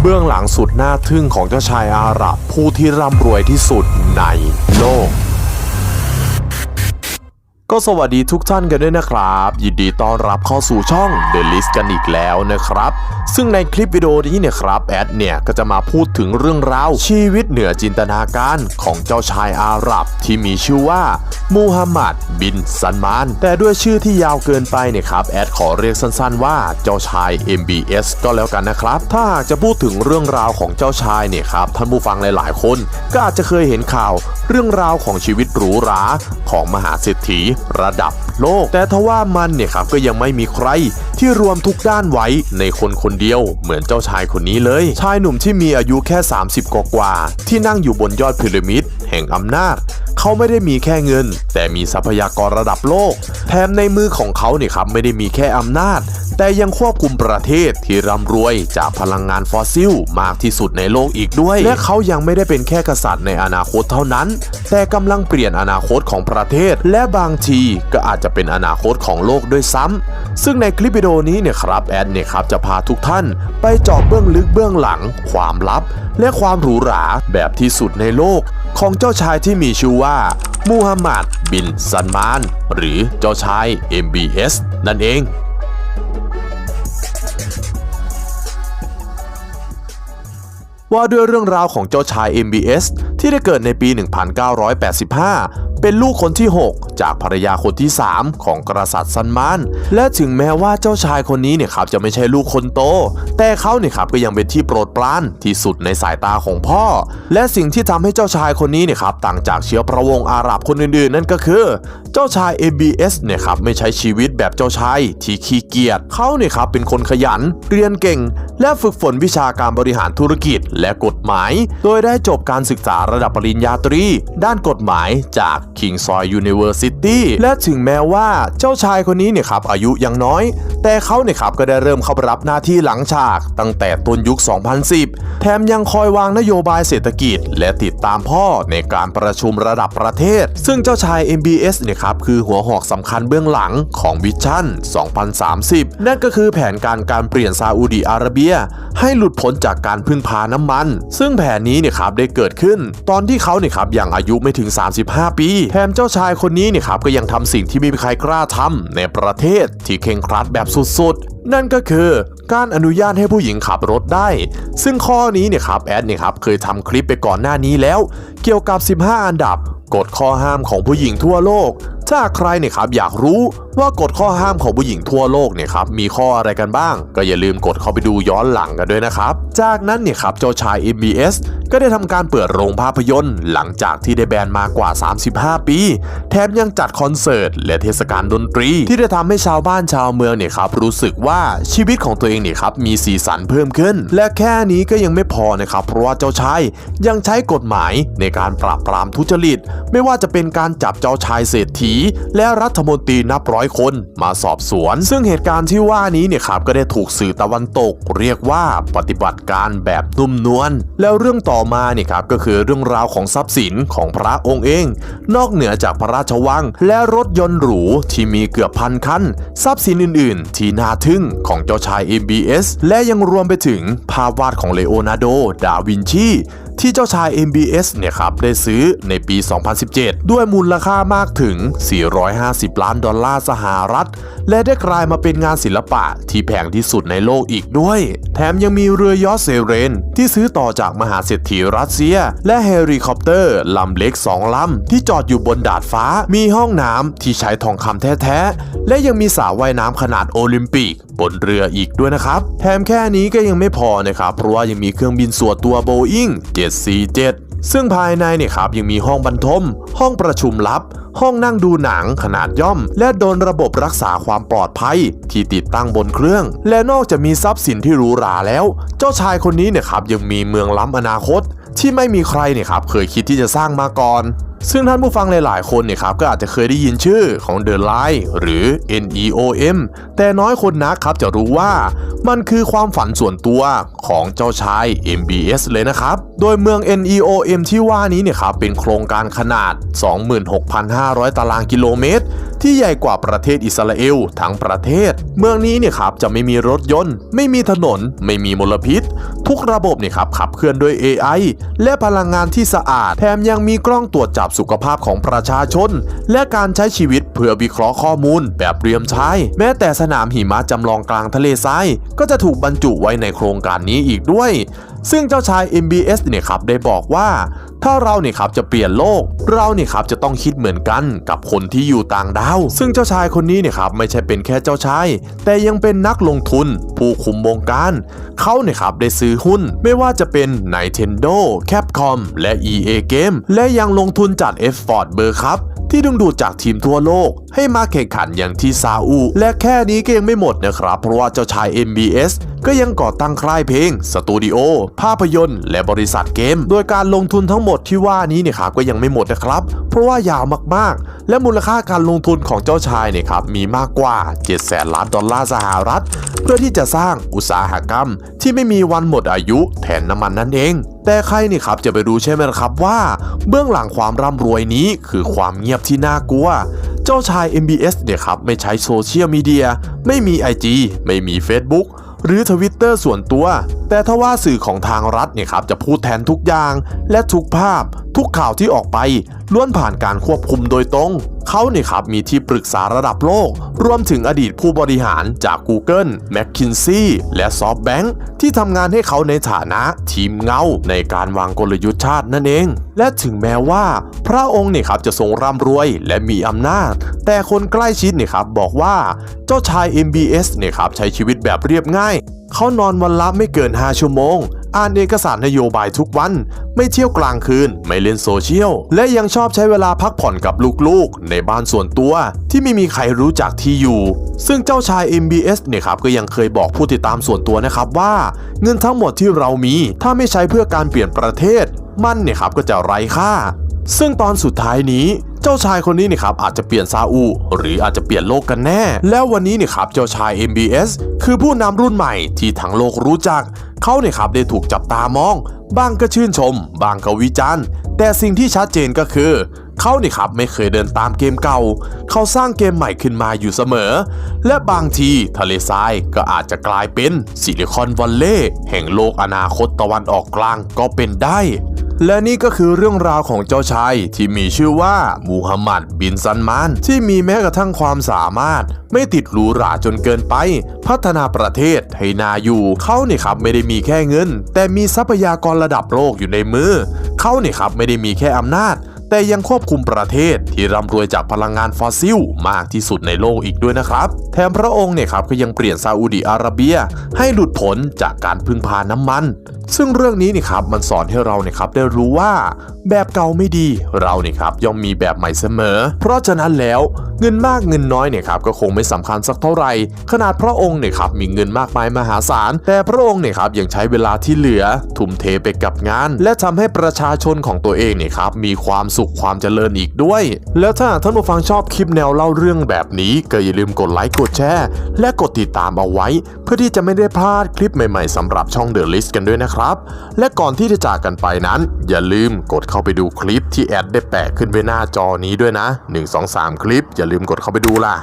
เบื้องหลังสุดน่าทึ่งของเจ้าชายอาหรับผู้ที่ร่ำรวยที่สุดในโลก ก็สวัสดีทุกท่านกันด้วยนะครับ ยินดีต้อนรับเข้าสู่ช่อง The List กันอีกแล้วนะครับ ซึ่งในคลิปวิดีโอนี้เนี่ยครับแอดเนี่ยก็จะมาพูดถึงเรื่องราวชีวิตเหนือจินตนาการของเจ้าชายอาหรับที่มีชื่อว่ามูฮัมหมัดบินซันมาน แต่ด้วยชื่อที่ยาวเกินไปเนี่ยครับแอดขอเรียกสั้นๆว่าเจ้าชาย MBS ก็แล้วกันนะครับ ถ้าหากจะพูดถึงเรื่องราวของเจ้าชายเนี่ยครับท่านผู้ฟังหลายๆคน ก็อาจจะเคยเห็นข่าว เรื่องราวของชีวิตหรูหราของมหาเศรษฐีระดับโลก แต่ทว่ามันเนี่ยครับก็ยังไม่มีใครที่รวมทุกด้านไว้ในคนคนเดียวเหมือนเจ้าชายคนนี้เลย ชายหนุ่มที่มีอายุแค่ 30 กว่าๆที่นั่งอยู่บนยอดพีระมิดแห่งอำนาจ เขาไม่ได้มีแค่เงิน แต่มีทรัพยากรระดับโลก แถมในมือของเขาเนี่ยครับไม่ได้มีแค่อำนาจ แต่ยังควบคุมประเทศที่ร่ำรวยจากพลังงานฟอสซิลมากที่สุดในโลกอีกด้วย และเขายังไม่ได้เป็นแค่กษัตริย์ในอนาคตเท่านั้น แต่กำลังเปลี่ยนอนาคตของประเทศ และบางทีก็อาจจะเป็นอนาคตของโลกด้วยซ้ำซึ่งในคลิปวิดีโอนี้เนี่ยครับแอดเนี่ยครับจะพาทุกท่าน ไปเจาะเบื้องลึกเบื้องหลัง ความลับ และความหรูหราแบบที่สุดในโลก ของเจ้าชายที่มีชื่อว่ามูฮัมหมัดบินซันมาน หรือเจ้าชาย MBS นั่นเอง ว่าด้วยเรื่องราวของเจ้าชาย MBS ที่ได้เกิดในปี 1985 เป็นลูกคนที่ 6 จากภรรยาคนที่ 3 ของกษัตริย์ซันมาน และถึงแม้ว่าเจ้าชายคนนี้เนี่ยครับจะไม่ใช่ลูกคนโต แต่เขาเนี่ยครับก็ยังเป็นที่โปรดปรานที่สุดในสายตาของพ่อ และสิ่งที่ทำให้เจ้าชายคนนี้เนี่ยครับต่างจากเชื้อพระวงศ์อาหรับคนอื่นๆ นั่นก็คือเจ้าชาย MBS เนี่ยครับไม่ใช้ชีวิตแบบเจ้าชายที่ขี้เกียจเขาเนี่ยครับเป็นคนขยัน เรียนเก่ง และฝึกฝนวิชาการบริหารธุรกิจและกฎหมาย โดยได้จบการศึกษาระดับปริญญาตรี ด้านกฎหมายจาก King Soy University และถึงแม้ว่าเจ้าชายคนนี้เนี่ยครับอายุยังน้อย แต่เขาเนี่ยครับก็ได้เริ่มเข้ารับหน้าที่หลังฉาก ตั้งแต่ต้นยุค 2010 แถมยังคอยวางนโยบายเศรษฐกิจ และติดตามพ่อในการประชุมระดับประเทศ ซึ่งเจ้าชาย MBS เนี่ยครับคือหัวหอกสำคัญเบื้องหลังของวิชั่น 2030 นั่นก็คือแผนการการเปลี่ยนซาอุดีอาระเบีย ให้หลุดพ้นจากการพึ่งพาน้ำมัน ซึ่งแผนนี้เนี่ยครับได้เกิดขึ้น ตอนที่เขาเนี่ยครับยังอายุไม่ถึง 35 ปีแถมเจ้าชายคนนี้เนี่ยครับก็ยังทำสิ่งที่ไม่มีใครกล้าทำในประเทศที่เคร่งครัดแบบสุดๆ นั่นก็คือการอนุญาตให้ผู้หญิงขับรถได้ ซึ่งข้อนี้เนี่ยครับแอดเนี่ยครับเคยทำคลิปไปก่อนหน้านี้แล้ว เกี่ยวกับ 15 อันดับ กฎข้อห้ามของผู้หญิงทั่วโลก ถ้าใครเนี่ยครับอยากรู้ ว่ากฎข้อห้ามของผู้หญิงทั่วโลกเนี่ยครับมีข้ออะไรกันบ้าง ก็อย่าลืมกดเข้าไปดูย้อนหลังกันด้วยนะครับ จากนั้นเนี่ยครับเจ้าชาย MBS ก็ได้ทำการเปิดโรงภาพยนตร์ หลังจากที่ได้แบนมากว่า 35 ปี แถมยังจัดคอนเสิร์ต และเทศกาลดนตรี ที่ได้ทำให้ชาวบ้านชาวเมืองเนี่ยครับรู้สึกว่าชีวิตของตัวเองเนี่ยครับมีสีสันเพิ่มขึ้น และแค่นี้ก็ยังไม่พอนะครับเพราะว่าเจ้าชายยังใช้กฎหมายในการปราบปรามทุจริต ไม่ว่าจะเป็นการจับเจ้าชายเศรษฐี และรัฐมนตรีนับร้อยคนมาสอบสวน ซึ่งเหตุการณ์ที่ว่านี้เนี่ยครับก็ได้ถูกสื่อตะวันตก เรียกว่าปฏิบัติการแบบนุ่มนวลแล้วเรื่องต่อมาเนี่ยครับก็คือเรื่องราวของทรัพย์สินของพระองค์เอง นอกเหนือจากพระราชวัง และรถยนต์หรูที่มีเกือบพันคันทรัพย์สินอื่น ๆ ที่น่าทึ่งของเจ้าชาย MBS และยังรวมไปถึงภาพวาดของเลโอนาร์โด ดาวินชี ที่เจ้าชาย MBS เนี่ยครับได้ซื้อในปี 2017 ด้วยมูลค่ามากถึง 450 ล้านดอลลาร์สหรัฐ และได้กลายมาเป็นงานศิลปะที่แพงที่สุดในโลกอีกด้วย แถมยังมีเรือยอชเซเรน ที่ซื้อต่อจากมหาเศรษฐีรัสเซีย และเฮลิคอปเตอร์ลำเล็ก 2 ลำ ที่จอดอยู่บนดาดฟ้า มีห้องน้ำที่ใช้ทองคำแท้ ๆ และยังมีสระว่ายน้ำขนาดโอลิมปิก บนเรืออีกด้วยนะครับ แถมแค่นี้ก็ยังไม่พอนะครับ เพราะว่ายังมีเครื่องบินส่วนตัวโบอิง747ซึ่งภายในเนี่ยครับยังมีห้องบรรทม ห้องประชุมลับ ห้องนั่งดูหนังขนาดย่อม และโดนระบบรักษาความปลอดภัย ที่ติดตั้งบนเครื่อง และนอกจากมีทรัพย์สินที่หรูหราแล้ว เจ้าชายคนนี้เนี่ยครับยังมีเมืองล้ำอนาคต ที่ไม่มีใครเนี่ยครับเคยคิดที่จะสร้างมาก่อน ซึ่งท่านผู้ฟังหลายๆ คนเนี่ยครับก็อาจจะเคยได้ยินชื่อของ The Line หรือ NEOM แต่น้อยคนนักครับจะรู้ว่ามันคือความฝันส่วนตัวของเจ้าชาย MBS เลยนะครับ โดยเมือง NEOM ที่ว่านี้เนี่ยครับเป็นโครงการขนาด 26,500 ตารางกิโลเมตร ที่ใหญ่กว่าประเทศอิสราเอลทั้งประเทศ เมืองนี้เนี่ยครับจะไม่มีรถยนต์ ไม่มีถนน ไม่มีมลพิษ ทุกระบบเนี่ยครับขับเคลื่อนด้วย AI และพลังงานที่สะอาด แถมยังมีกล้องตรวจจับสุขภาพของประชาชน และการใช้ชีวิตเพื่อวิเคราะห์ข้อมูล แบบเรียมใช้แม้แต่สนามหิมะจำลองกลางทะเลทราย ก็จะถูกบรรจุไว้ในโครงการนี้อีกด้วย ซึ่งเจ้าชาย MBS เนี่ยครับได้บอกว่าถ้าเราเนี่ยครับจะเปลี่ยนโลก เราเนี่ยครับจะต้องคิดเหมือนกันกับคนที่อยู่ต่างดาว ซึ่งเจ้าชายคนนี้เนี่ยครับไม่ใช่เป็นแค่เจ้าชาย แต่ยังเป็นนักลงทุน ผู้คุมวงการ เขาเนี่ยครับได้ซื้อหุ้น ไม่ว่าจะเป็น Nintendo Capcom และ EA Game และยังลงทุนจัด F Ford เบอร์ครับที่ดึงดูดจากทีมทั่วโลก ให้มาแข่งขันอย่างที่ซาอุ และแค่นี้ก็ยังไม่หมดนะครับ เพราะว่าเจ้าชาย MBS ก็ยังก่อตั้งค่ายเพลง สตูดิโอ ภาพยนตร์ และบริษัทเกม โดยการลงทุนทั้งหมดที่ว่านี้เนี่ยครับก็ยังไม่หมดนะครับ เพราะว่ายาวมากๆ และมูลค่าการลงทุนของเจ้าชายเนี่ยครับมีมากกว่า7แสนล้านดอลลาร์สหรัฐ เพื่อที่จะสร้างอุตสาหกรรม ที่ไม่มีวันหมดอายุแทนน้ำมันนั่นเอง แต่ใครนี่ครับจะไปรู้ใช่ไหมละครับว่า เบื้องหลังความร่ำรวยนี้คือความเงียบที่น่ากลัวเจ้าชาย MBS เนี่ยครับไม่ใช้โซเชียลมีเดียไม่มี IG ไม่มี Facebook หรือทวิตเตอร์ส่วนตัว แต่ถ้าว่าสื่อของทางรัฐเนี่ยครับจะพูดแทนทุกอย่าง และทุกภาพ ทุกข่าวที่ออกไปล้วนผ่านการควบคุมโดยตรง เขาเนี่ยครับมีที่ปรึกษาระดับโลก รวมถึงอดีตผู้บริหารจาก Google, McKinsey และ SoftBank ที่ทำงานให้เขาในฐานะทีมเงาในการวางกลยุทธ์ชาตินั่นเอง และถึงแม้ว่า พระองค์เนี่ยครับจะทรงร่ำรวยและมีอำนาจ แต่คนใกล้ชิดเนี่ยครับบอกว่าเจ้าชาย MBS เนี่ยครับใช้ชีวิตแบบเรียบง่าย เขานอนวันละไม่เกิน 5 ชั่วโมง อ่านเอกสารนโยบายทุกวัน ไม่เที่ยวกลางคืน ไม่เล่นโซเชียล และยังชอบใช้เวลาพักผ่อนกับลูกๆ ในบ้านส่วนตัวที่ไม่มีใครรู้จักที่อยู่ ซึ่งเจ้าชาย MBS เนี่ยครับก็ยังเคยบอกผู้ติดตามส่วนตัวนะครับว่า เงินทั้งหมดที่เรามีถ้าไม่ใช้เพื่อการเปลี่ยนประเทศ มันเนี่ยครับก็จะไร้ค่าซึ่งตอนสุดท้ายนี้ เจ้าชายคนนี้เนี่ยครับอาจจะเปลี่ยนซาอุ หรืออาจจะเปลี่ยนโลกกันแน่ แล้ววันนี้เนี่ยครับเจ้าชาย MBS คือผู้นำรุ่นใหม่ที่ทั้งโลกรู้จัก เขาเนี่ยครับได้ถูกจับตามอง บางก็ชื่นชม บางก็วิจารณ์ แต่สิ่งที่ชัดเจนก็คือเขาเนี่ยครับไม่เคยเดินตามเกมเก่า เขาสร้างเกมใหม่ขึ้นมาอยู่เสมอ และบางทีทะเลทรายก็อาจจะกลายเป็นซิลิคอนวัลเลย์แห่งโลกอนาคตตะวันออกกลางก็เป็นได้ และนี่ก็คือเรื่องราวของเจ้าชายที่มีชื่อว่ามูฮัมหมัดบินซันมาน ที่มีแม้กระทั่งความสามารถ ไม่ติดหรูหราจนเกินไป พัฒนาประเทศให้นาอยู่เขาเนี่ยครับไม่ได้มีแค่เงิน แต่มีทรัพยากรระดับโลกอยู่ในมือเขาเนี่ยครับไม่ได้มีแค่อำนาจแต่ยังควบคุมประเทศที่ร่ำรวยจากพลังงานฟอสซิล มากที่สุดในโลกอีกด้วยนะครับ แถมพระองค์เนี่ยครับก็ยังเปลี่ยนซาอุดิอาระเบีย ให้หลุดพ้นจากการพึ่งพาน้ำมัน ซึ่งเรื่องนี้นี่ครับมันสอนให้เราเนี่ยครับได้รู้ว่าแบบเก่าไม่ดีเราเนี่ยครับย่อมมีแบบใหม่เสมอ เพราะฉะนั้นแล้วเงินมากเงินน้อยเนี่ยครับก็คงไม่สำคัญสักเท่าไหร่ ขนาดพระองค์เนี่ยครับมีเงินมากมายมหาศาล แต่พระองค์เนี่ยครับยังใช้เวลาที่เหลือ ทุ่มเทไปกับงาน และทำให้ประชาชนของตัวเองเนี่ยครับมีความสุขความเจริญอีกด้วย แล้วถ้าท่านผู้ฟังชอบคลิปแนวเล่าเรื่องแบบนี้ก็อย่าลืมกดไลค์กดแชร์และกดติดตามเอาไว้ เพื่อที่จะไม่ได้พลาดคลิปใหม่ ๆสำหรับช่องเดอะลิสกันด้วยนะครับนะครับ และก่อนที่จะจากกันไปนั้น อย่าลืมกดเข้าไปดูคลิปที่แอดได้แปะขึ้นไว้หน้าจอนี้ด้วยนะ 1 2 3 คลิป อย่าลืมกดเข้าไปดูล่ะ